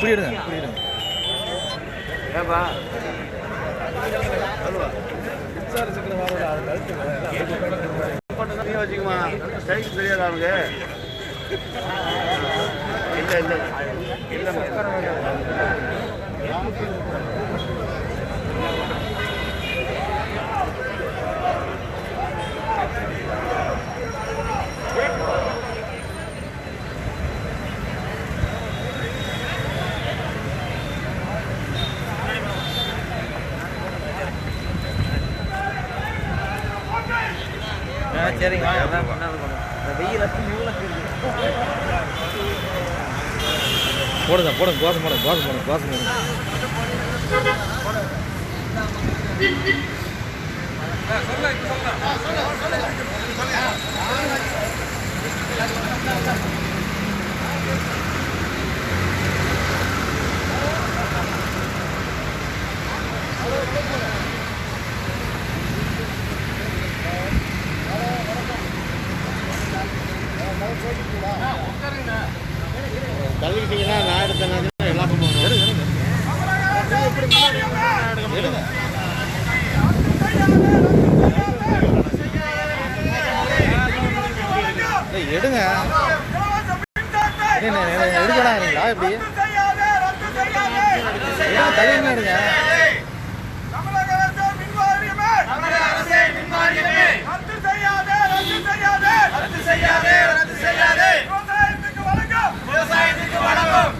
புரியுதுங்க புரியுதுங்க. ஏப்பா வச்சுக்குமா. சைக்கிள் தெரியாதா அவனுக்கு இல்லை. இல்லை இல்லை. சரிங்க வாங்க அதான் பண்ணாது வெயில் போடுங்க போடுங்க கோசம் போடுங்க கோசம் போடுங்க கோசம் போடுங்க. தள்ளிக்கிட்டீங்கன்னா நான் எடுத்தேன் எல்லாம் பண்ணுவோம் எடுங்க இல்லை, எடுங்க என்ன, என்ன, எடுக்கலாங்களா இப்படி எடுங்க தள்ளிங்க எடுங்க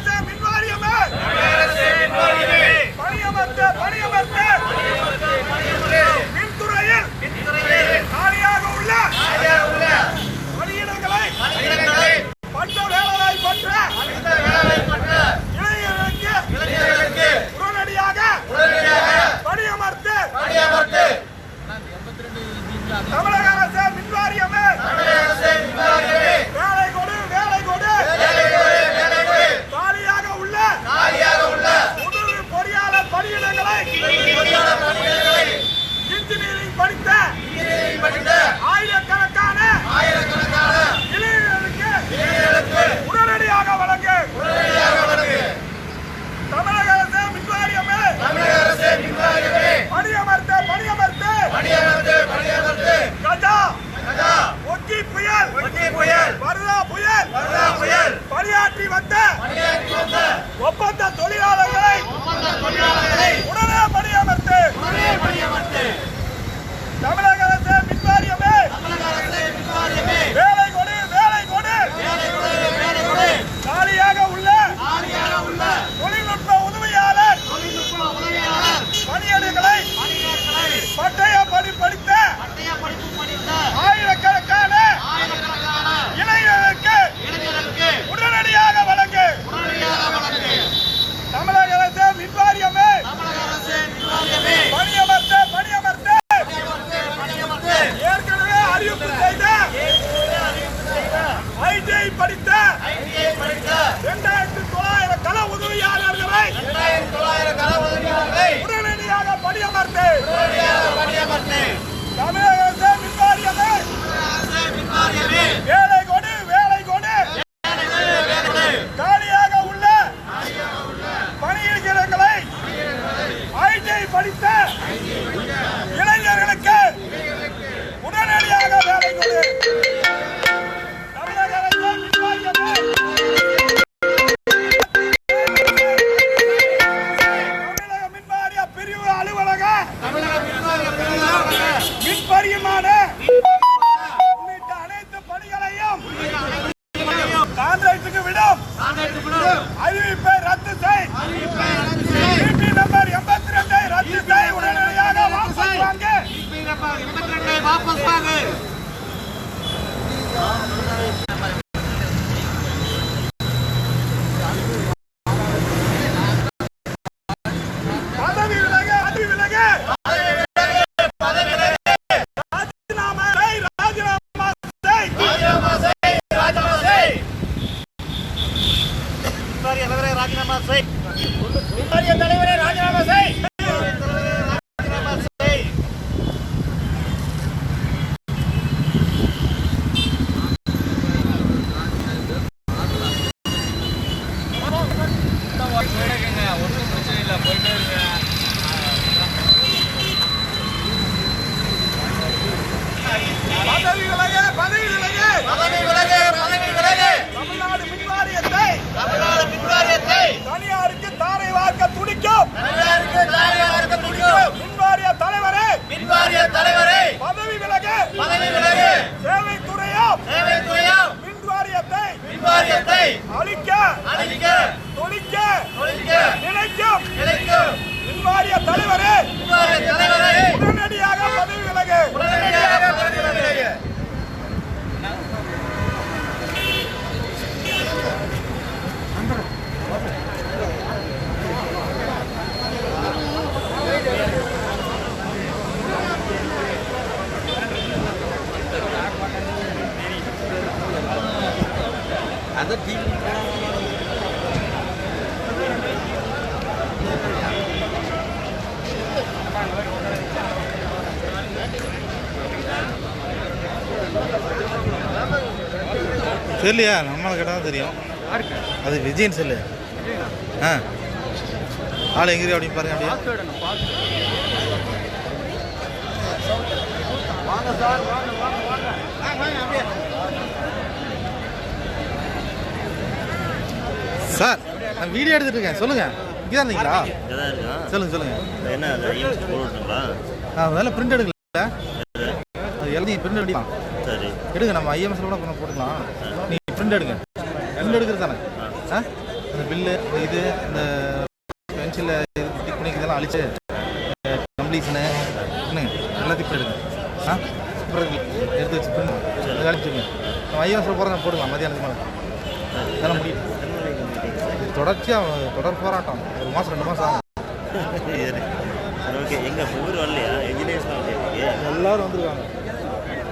Marte! Traffic. தெரியலையா? நம்மளை கேட்டால் தான் தெரியும். அது விஜயன் செல்லு. ஆ. ஆள் எங்கிரி அப்படின்னு பாருங்க அப்படியே. சார் நான் வீடியோ எடுத்துட்டு இருக்கேன். சொல்லுங்க. இங்கே தான் இருந்தீங்களா சொல்லுங்க சொல்லுங்க. என்ன வேலை பிரிண்ட் எடுக்கல. அது எழுதி பிரிண்ட் எடுக்கலாம் எடுங்க நம்ம ஐஎம்எஸ்ல கூட கொஞ்சம் போட்டுக்கலாம். நீ பிரிண்ட் எடுங்க. பிரிண்ட் எடுக்கிறது தானே ஆ? இந்த பில்லு இந்த இது இந்த பென்சிலில் இது டிக் பண்ணி இதெல்லாம் அழிச்சு கம்ப்ளீஷனு என்னங்க? எல்லாத்தையும் எடுங்க. ஆ? எடுத்து வச்சு பிரிண்ட் அழிச்சுங்க நம்ம ஐஎம்எஸ்ல போகிறத போட்டுக்கலாம் மதியானத்துக்கு மேலே இதெல்லாம் முடியும் தொடர்ச்சியாக தொடர் போராட்டம். ஒரு மாதம் ரெண்டு மாதம் ஆகும். ஓகே. எங்க ஊர் வரலையா? என்ஜினியர்ஸ் வரலையா எல்லாரும் வந்திருக்காங்க.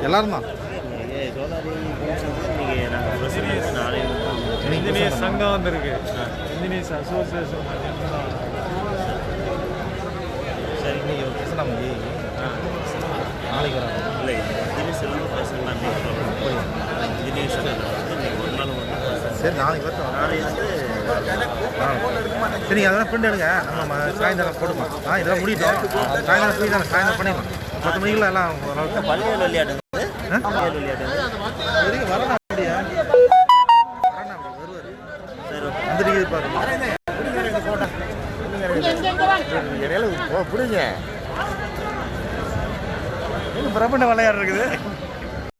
எல்லாரும் தான். நீங்கள் சோலாரி நீங்கள் நாங்கள் பிரசிடென்ட் நாளை இன்ஜினியர் சங்கம் வந்திருக்கு இன்ஜினியர்ஸ் அசோசியேஷன் சரி இன்னைக்கு நம்ம நாளைக்கு வராங்க. இல்லை இன்ஜினியர்ஸ் எல்லாம் பிரசிடென்ட் இன்ஜினியர்ஸ் நீங்கள் ஒரு நாள் சரி நாளைக்கு வரட்டும். நாளை வந்து சரி அதெல்லாம் பிரிண்ட் எடுங்க. நம்ம சாயந்தரம் போட்டுக்கலாம் ஆ இதெல்லாம் முடிட்டோம் சாயந்தரம் ஃப்ரீ தானே. சாயந்தரம் பண்ணிடலாம். பத்து மணிக்குள்ள எல்லாம் ஓரளவுக்கு இடையில போ பிடிங்க பிரபண்ட விளையாடுறது இருக்குது